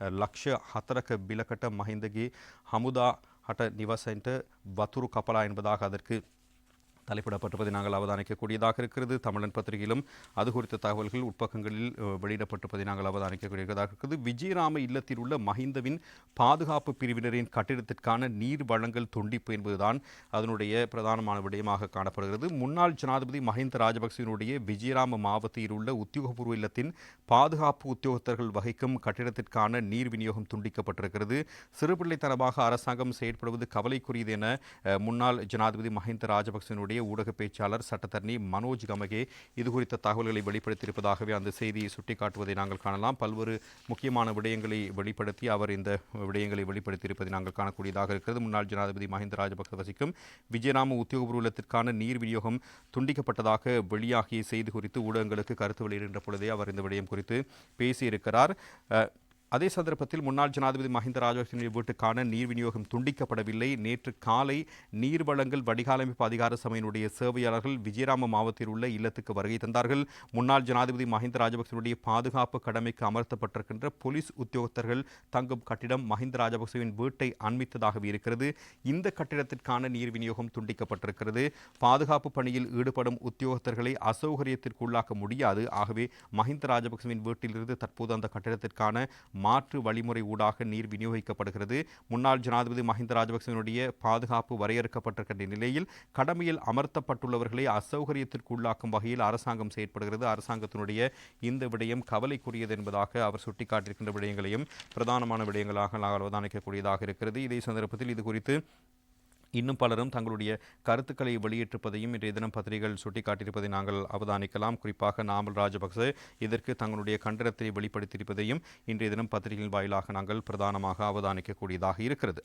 ලක්ෂ හතරක බිලකට මහින්දගේ හමුදා හට නිවසන්ට වතුරු கப்பலா என்பதாக அதற்கு தலைப்பிடப்பட்டிருப்பதை நாங்கள் அவதானிக்கக்கூடியதாக இருக்கிறது. தமிழன் பத்திரிகையிலும் அது குறித்த தகவல்கள் உட்பக்கங்களில் வெளியிடப்பட்டிருப்பதை நாங்கள் அவதானிக்கக்கூடியதாக இருக்கிறது விஜயராம இல்லத்தில் உள்ள மஹிந்தவின் பாதுகாப்பு பிரிவினரின் கட்டிடத்திற்கான நீர் வழங்கல் துண்டிப்பு என்பதுதான் அதனுடைய பிரதானமான விடயமாக காணப்படுகிறது. முன்னாள் ஜனாதிபதி மஹிந்த ராஜபக்சேனுடைய விஜயராம மாவட்டத்தில் உள்ள உத்தியோகபூர்வ இல்லத்தின் பாதுகாப்பு உத்தியோகத்தர்கள் வகிக்கும் கட்டிடத்திற்கான நீர் விநியோகம் துண்டிக்கப்பட்டிருக்கிறது. சிறுபிள்ளைத்தனமாக அரசாங்கம் செயற்படுவது கவலைக்குரியது என முன்னாள் ஜனாதிபதி மஹிந்த ராஜபக்சவினுடைய ஊடக பேச்சாளர் சட்டத்தரணி மனோஜ் கமகே இது குறித்த தகவல்களை வெளிப்படுத்தியிருப்பதாகவே அந்த செய்தியை சுட்டிக்காட்டுவதை நாங்கள் காணலாம். பல்வேறு முக்கியமான விடயங்களை வெளிப்படுத்தி அவர் இந்த விடயங்களை வெளிப்படுத்தியிருப்பதை நாங்கள் காணக்கூடியதாக இருக்கிறது. முன்னாள் ஜனாதிபதி மஹிந்த ராஜபக்ச வசிக்கும் விஜயராம உத்தியோகபூர்வத்திற்கான நீர் விநியோகம் துண்டிக்கப்பட்டதாக வெளியாகிய செய்தி குறித்து ஊடகங்களுக்கு கருத்து வெளியிடுகின்ற பொழுதே அவர் இந்த விடயம் குறித்து பேசியிருக்கிறார். அதே சந்தர்ப்பத்தில் முன்னாள் ஜனாதிபதி மஹிந்த ராஜபக்சவின் வீட்டுக்கான நீர் விநியோகம் துண்டிக்கப்படவில்லை. நேற்று காலை நீர் வழங்கல் வடிகாலமைப்பு அதிகார சபையினுடைய சேவையாளர்கள் விஜயராம மாவட்டத்தில் உள்ள இல்லத்துக்கு வருகை தந்தார்கள். முன்னாள் ஜனாதிபதி மஹிந்த ராஜபக்சனுடைய பாதுகாப்பு கடமைக்கு அமர்த்தப்பட்டிருக்கின்ற போலீஸ் உத்தியோகத்தர்கள் தங்கும் கட்டிடம் மஹிந்த ராஜபக்சவின் வீட்டை அண்மித்ததாகவே இருக்கிறது. இந்த கட்டிடத்திற்கான நீர் விநியோகம் துண்டிக்கப்பட்டிருக்கிறது. பாதுகாப்பு பணியில் ஈடுபடும் உத்தியோகத்தர்களை அசௌகரியத்திற்கு உள்ளாக்க முடியாது. ஆகவே மஹிந்த ராஜபக்சவின் வீட்டிலிருந்து தற்போது அந்த கட்டிடத்திற்கான மாற்று வழிமுறை ஊடாக நீர் விநியோகிக்கப்படுகிறது. முன்னாள் ஜனாதிபதி மஹிந்த ராஜபக்சனுடைய பாதுகாப்பு வரையறுக்கப்பட்டிருக்கின்ற நிலையில் கடமையில் அமர்த்தப்பட்டுள்ளவர்களை அசௌகரியத்திற்கு உள்ளாக்கும் வகையில் அரசாங்கம் செயற்படுகிறது. அரசாங்கத்தினுடைய இந்த விடயம் கவலைக்குரியது என்பதாக அவர் சுட்டிக்காட்டியிருக்கின்ற விடயங்களையும் பிரதானமான விடயங்களாக அவதானிக்கக்கூடியதாக இருக்கிறது. இதே சந்தர்ப்பத்தில் இது குறித்து இன்னும் பலரும் தங்களுடைய கருத்துக்களை வெளியிட்டிருப்பதையும் இன்றைய தினம் பத்திரிகைகள் சுட்டிக்காட்டியிருப்பதை நாங்கள் அவதானிக்கலாம். குறிப்பாக நாமல் ராஜபக்சே இதற்கு தங்களுடைய கண்டனத்தை வெளிப்படுத்தியிருப்பதையும் இன்றைய தினம் பத்திரிகையின் வாயிலாக நாங்கள் பிரதானமாக அவதானிக்கக்கூடியதாக இருக்கிறது.